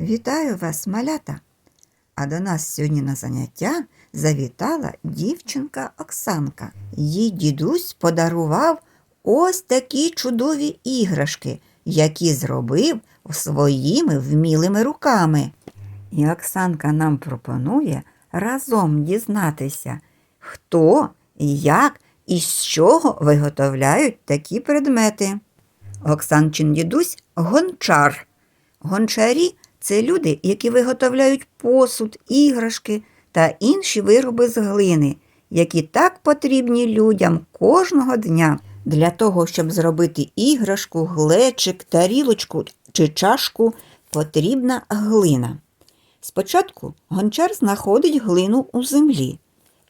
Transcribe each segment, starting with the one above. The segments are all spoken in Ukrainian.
Вітаю вас, малята! А до нас сьогодні на заняття завітала дівчинка Оксанка. Їй дідусь подарував ось такі чудові іграшки, які зробив своїми вмілими руками. І Оксанка нам пропонує разом дізнатися, хто, як і з чого виготовляють такі предмети. Оксанчин дідусь гончар. Гончарі це люди, які виготовляють посуд, іграшки та інші вироби з глини, які так потрібні людям кожного дня. Для того, щоб зробити іграшку, глечик, тарілочку чи чашку, потрібна глина. Спочатку гончар знаходить глину у землі,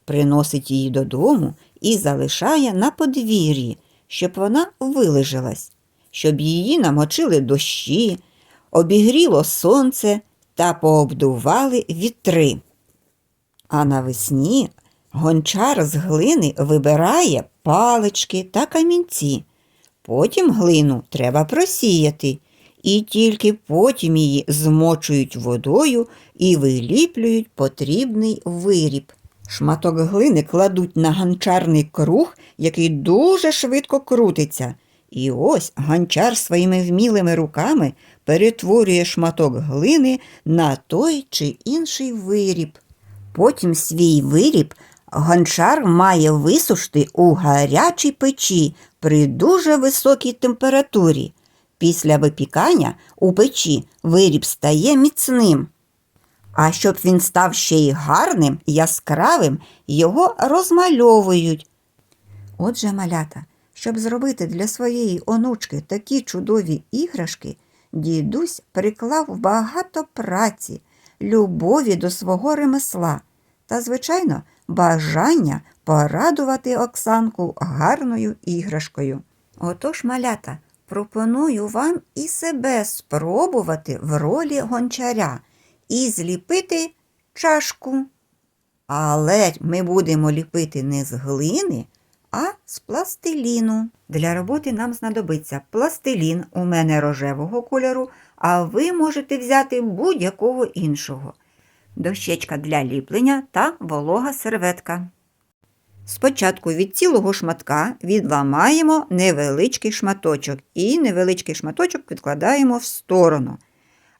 приносить її додому і залишає на подвір'ї, щоб вона вилежалась, щоб її намочили дощі, обігріло сонце та пообдували вітри. А навесні гончар з глини вибирає палички та камінці. Потім глину треба просіяти, і тільки потім її змочують водою і виліплюють потрібний виріб. Шматок глини кладуть на ганчарний круг, який дуже швидко крутиться. І ось ганчар своїми вмілими руками перетворює шматок глини на той чи інший виріб. Потім свій виріб гончар має висушити у гарячій печі при дуже високій температурі. Після випікання у печі виріб стає міцним. А щоб він став ще й гарним, яскравим, його розмальовують. Отже, малята, щоб зробити для своєї онучки такі чудові іграшки, дідусь приклав багато праці, любові до свого ремесла та, звичайно, бажання порадувати Оксанку гарною іграшкою. Отож, малята, пропоную вам і себе спробувати в ролі гончаря і зліпити чашку. Але ми будемо ліпити не з глини, а з пластиліну. Для роботи нам знадобиться пластилін у мене рожевого кольору, а ви можете взяти будь-якого іншого. Дощечка для ліплення та волога серветка. Спочатку від цілого шматка відламаємо невеличкий шматочок і невеличкий шматочок відкладаємо в сторону.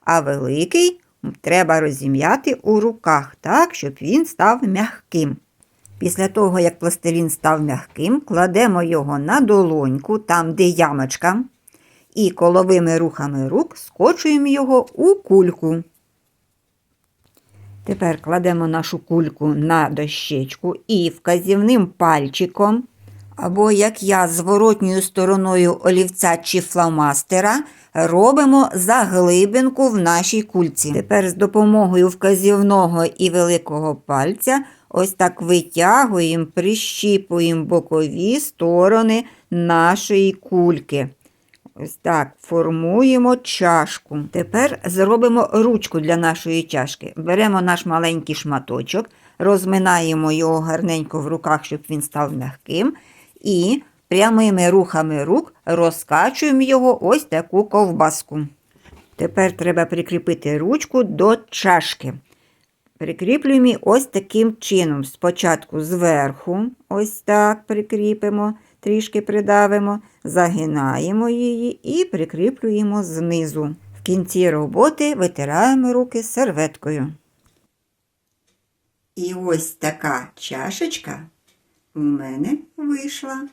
А великий треба розім'яти у руках так, щоб він став м'яким. Після того, як пластилін став м'яким, кладемо його на долоньку, там, де ямочка, і коловими рухами рук скочуємо його у кульку. Тепер кладемо нашу кульку на дощечку і вказівним пальчиком, або, як я, зворотньою стороною олівця чи фломастера, робимо заглибинку в нашій кульці. Тепер з допомогою вказівного і великого пальця ось так витягуємо, прищіпуємо бокові сторони нашої кульки. Ось так формуємо чашку. Тепер зробимо ручку для нашої чашки. Беремо наш маленький шматочок, розминаємо його гарненько в руках, щоб він став м'яким. І прямими рухами рук розкачуємо його ось таку ковбаску. Тепер треба прикріпити ручку до чашки. Прикріплюємо ось таким чином. Спочатку зверху, ось так прикріпимо, трішки придавимо, загинаємо її і прикріплюємо знизу. В кінці роботи витираємо руки серветкою. І ось така чашечка в мене вийшла.